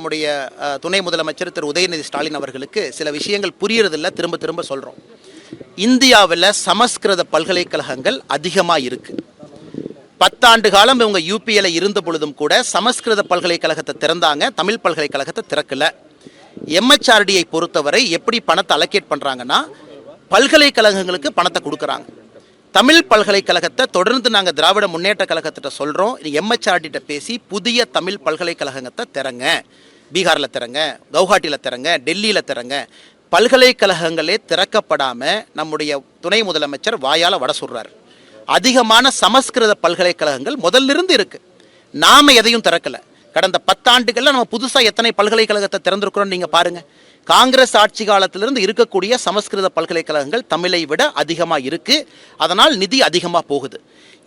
நம்முடைய துணை முதலமைச்சர் திரு. உதயநிதி ஸ்டாலின் அவர்களுக்கு சில விஷயங்கள் புரியறதில்ல திரும்ப திரும்ப சொல்கிறோம் இந்தியாவில் சமஸ்கிருத பல்கலைக்கழகங்கள் அதிகமாக இருக்கு. பத்தாண்டு காலம் இவங்க யூபியில் இருந்த பொழுதும் கூட சமஸ்கிருத பல்கலைக்கழகத்தை திறந்தாங்க தமிழ் பல்கலைக்கழகத்தை திறக்கல. எம்ஹெச்ஆர்டியை பொறுத்தவரை எப்படி பணத்தை அலோகேட் பண்ணுறாங்கன்னா பல்கலைக்கழகங்களுக்கு பணத்தை கொடுக்குறாங்க. தமிழ் பல்கலைக்கழகத்தை தொடர்ந்து நாங்கள் திராவிட முன்னேற்ற கழகத்திட்ட சொல்கிறோம் எம்ஹெச்ஆர்டிட்ட பேசி புதிய தமிழ் பல்கலைக்கழகத்தை திறங்க. பீகாரில் திறங்க கவுஹாட்டியில் திறங்க டெல்லியில் திறங்க பல்கலைக்கழகங்களே திறக்கப்படாமல் நம்முடைய துணை முதலமைச்சர் வாயால் வட சொல்கிறார் அதிகமான சமஸ்கிருத பல்கலைக்கழகங்கள் முதல்லிருந்து இருக்குது நாம் நாம எதையும் திறக்கலை. கடந்த பத்தாண்டுகளில் நம்ம புதுசாக எத்தனை பல்கலைக்கழகத்தை திறந்திருக்கிறோம் நீங்கள் பாருங்கள் காங்கிரஸ் ஆட்சி காலத்திலிருந்து இருக்கக்கூடிய சமஸ்கிருத பல்கலைக்கழகங்கள் தமிழை விட அதிகமாக இருக்குது அதனால் நிதி அதிகமாக போகுது.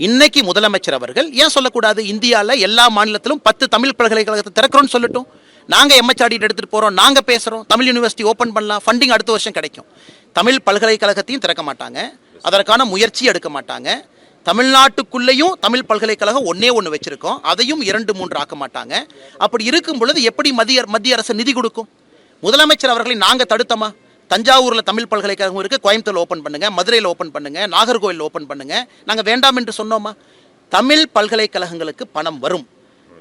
இன்னைக்கு முதலமைச்சர் அவர்கள் ஏன் சொல்லக்கூடாது? இந்தியாவில் எல்லா மாநிலத்திலும் பத்து தமிழ் பல்கலைக்கழகத்தை திறக்கிறோன்னு சொல்லட்டும். நாங்கள் எம்ஹெச்ஆடி எடுத்துட்டு போகிறோம் நாங்கள் பேசுகிறோம் தமிழ் யூனிவர்சிட்டி ஓப்பன் பண்ணலாம் ஃபண்டிங் அடுத்த வருஷம் கிடைக்கும். தமிழ் பல்கலைக்கழகத்தையும் திறக்க மாட்டாங்க. அதற்கான முயற்சி எடுக்க மாட்டாங்க. தமிழ்நாட்டுக்குள்ளேயும் தமிழ் பல்கலைக்கழகம் ஒன்னே ஒன்று வச்சுருக்கோம். அதையும் இரண்டு மூன்று ஆக்க மாட்டாங்க. அப்படி இருக்கும் பொழுது எப்படி மத்திய மத்திய அரசு நிதி கொடுக்கும்? முதலமைச்சர் அவர்களை நாங்கள் தடுத்தோமா? தஞ்சாவூரில் தமிழ் பல்கலைக்கழகம் இருக்குது கோயம்புத்தூர் ஓப்பன் பண்ணுங்கள் மதுரையில் ஓப்பன் பண்ணுங்கள் நாகர்கோவில் ஓப்பன் பண்ணுங்கள் நாங்கள் வேண்டாம் என்று சொன்னோமா? தமிழ் பல்கலைக்கழகங்களுக்கு பணம் வரும்.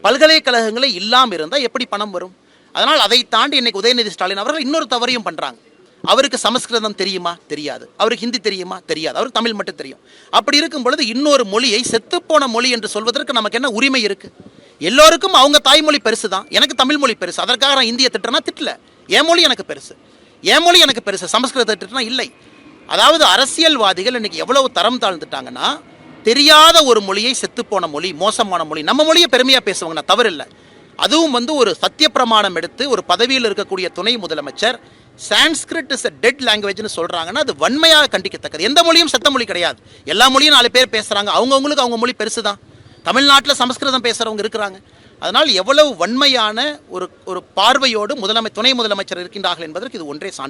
பல்கலைக்கழகங்களே இல்லாமல் இருந்தால் எப்படி பணம் வரும்? அதனால் அதை தாண்டி இன்னைக்கு உதயநிதி ஸ்டாலின் அவர்கள் இன்னொரு தவறையும் பண்ணுறாங்க அவருக்கு சமஸ்கிருதம் தெரியுமா? தெரியாது. அவருக்கு ஹிந்தி தெரியுமா? தெரியாது. அவருக்கு தமிழ் மட்டும் தெரியும். அப்படி இருக்கும் பொழுது இன்னொரு மொழியை செத்துப்போன மொழி என்று சொல்வதற்கு நமக்கு என்ன உரிமை இருக்குது எல்லோருக்கும் அவங்க தாய்மொழி பெருசு தான் எனக்கு தமிழ் மொழி பெருசு. அதற்காக நான் இந்திய திட்டனா திட்டல. என் மொழி எனக்கு பெருசு. என் மொழி எனக்கு பெருசு. சமஸ்கிருத திட்டனா இல்லை. அதாவது அரசியல்வாதிகள் இன்னைக்கு எவ்வளவு தரம் தாழ்ந்துட்டாங்கன்னா தெரியாத ஒரு மொழியை செத்துப்போன மொழி மோசமான மொழி. நம்ம மொழியை பெருமையாக பேசுவாங்க நான் தவறு இல்லை அதுவும் வந்து ஒரு சத்திய பிரமாணம் எடுத்து ஒரு பதவியில் இருக்கக்கூடிய துணை முதலமைச்சர் சான்ஸ்கிரிட் இஸ் அ டெட் லாங்குவேஜ்னு சொல்கிறாங்கன்னா அது வன்மையாக கண்டிக்கத்தக்கது. எந்த மொழியும் செத்த மொழி கிடையாது. எல்லா மொழியும் நாலு பேர் பேசுகிறாங்க அவங்கவுங்களுக்கு அவங்க மொழி பெருசு தான் தமிழ்நாட்டில் சமஸ்கிருதம் பேசுகிறவங்க இருக்கிறாங்க. அதனால் எவ்வளவு வன்மையான ஒரு ஒரு பார்வையோடு முதலமை துணை முதலமைச்சர் இருக்கின்றார்கள் என்பதற்கு இது ஒன்றே சான்று.